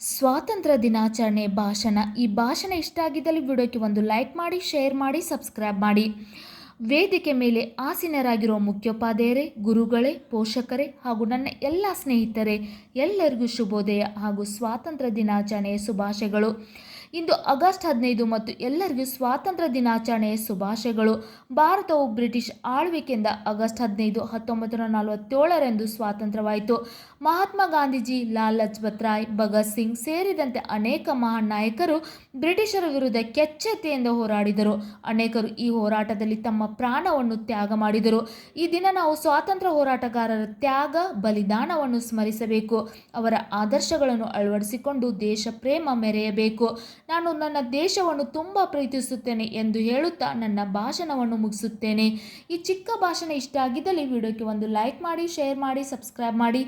ಸ್ವಾತಂತ್ರ್ಯ ದಿನಾಚರಣೆ ಭಾಷಣ. ಈ ಭಾಷಣ ಇಷ್ಟ ಆಗಿದ್ದಲ್ಲಿ ವಿಡಿಯೋಕ್ಕೆ ಒಂದು ಲೈಕ್ ಮಾಡಿ, ಶೇರ್ ಮಾಡಿ, ಸಬ್ಸ್ಕ್ರೈಬ್ ಮಾಡಿ. ವೇದಿಕೆ ಮೇಲೆ ಆಸೀನರಾಗಿರುವ ಮುಖ್ಯೋಪಾಧ್ಯಾಯರೇ, ಗುರುಗಳೇ, ಪೋಷಕರೇ ಹಾಗೂ ನನ್ನ ಎಲ್ಲ ಸ್ನೇಹಿತರೇ, ಎಲ್ಲರಿಗೂ ಶುಭೋದಯ ಹಾಗೂ ಸ್ವಾತಂತ್ರ್ಯ ದಿನಾಚರಣೆಯ ಶುಭಾಶಯಗಳು. ಇಂದು ಆಗಸ್ಟ್ ಹದಿನೈದು ಮತ್ತು ಎಲ್ಲರಿಗೂ ಸ್ವಾತಂತ್ರ್ಯ ದಿನಾಚರಣೆಯ ಶುಭಾಶಯಗಳು. ಭಾರತವು ಬ್ರಿಟಿಷ್ ಆಳ್ವಿಕೆಯಿಂದ ಆಗಸ್ಟ್ ಹದಿನೈದು, ಹತ್ತೊಂಬತ್ತು ನೂರ ನಲವತ್ತೇಳರಂದು ಸ್ವಾತಂತ್ರ್ಯವಾಯಿತು. ಮಹಾತ್ಮ ಗಾಂಧೀಜಿ, ಲಾಲ್ ಲಜಪತ್ ರಾಯ್, ಭಗತ್ ಸಿಂಗ್ ಸೇರಿದಂತೆ ಅನೇಕ ಮಹಾನ್ ನಾಯಕರು ಬ್ರಿಟಿಷರ ವಿರುದ್ಧ ಕೆಚ್ಚೆತೆಯಿಂದ ಹೋರಾಡಿದರು. ಅನೇಕರು ಈ ಹೋರಾಟದಲ್ಲಿ ತಮ್ಮ ಪ್ರಾಣವನ್ನು ತ್ಯಾಗ ಮಾಡಿದರು. ಈ ದಿನ ನಾವು ಸ್ವಾತಂತ್ರ್ಯ ಹೋರಾಟಗಾರರ ತ್ಯಾಗ, ಬಲಿದಾನವನ್ನು ಸ್ಮರಿಸಬೇಕು. ಅವರ ಆದರ್ಶಗಳನ್ನು ಅಳವಡಿಸಿಕೊಂಡು ದೇಶ ಪ್ರೇಮ ಮೆರೆಯಬೇಕು. ನಾನು ನನ್ನ ದೇಶವನ್ನು ತುಂಬ ಪ್ರೀತಿಸುತ್ತೇನೆ ಎಂದು ಹೇಳುತ್ತಾ ನನ್ನ ಭಾಷಣವನ್ನು ಮುಗಿಸುತ್ತೇನೆ. ಈ ಚಿಕ್ಕ ಭಾಷಣ ಇಷ್ಟ ಆಗಿದ್ದಲ್ಲಿ ವಿಡಿಯೋಕ್ಕೆ ಒಂದು ಲೈಕ್ ಮಾಡಿ ಶೇರ್ ಮಾಡಿ ಸಬ್ಸ್ಕ್ರೈಬ್ ಮಾಡಿ.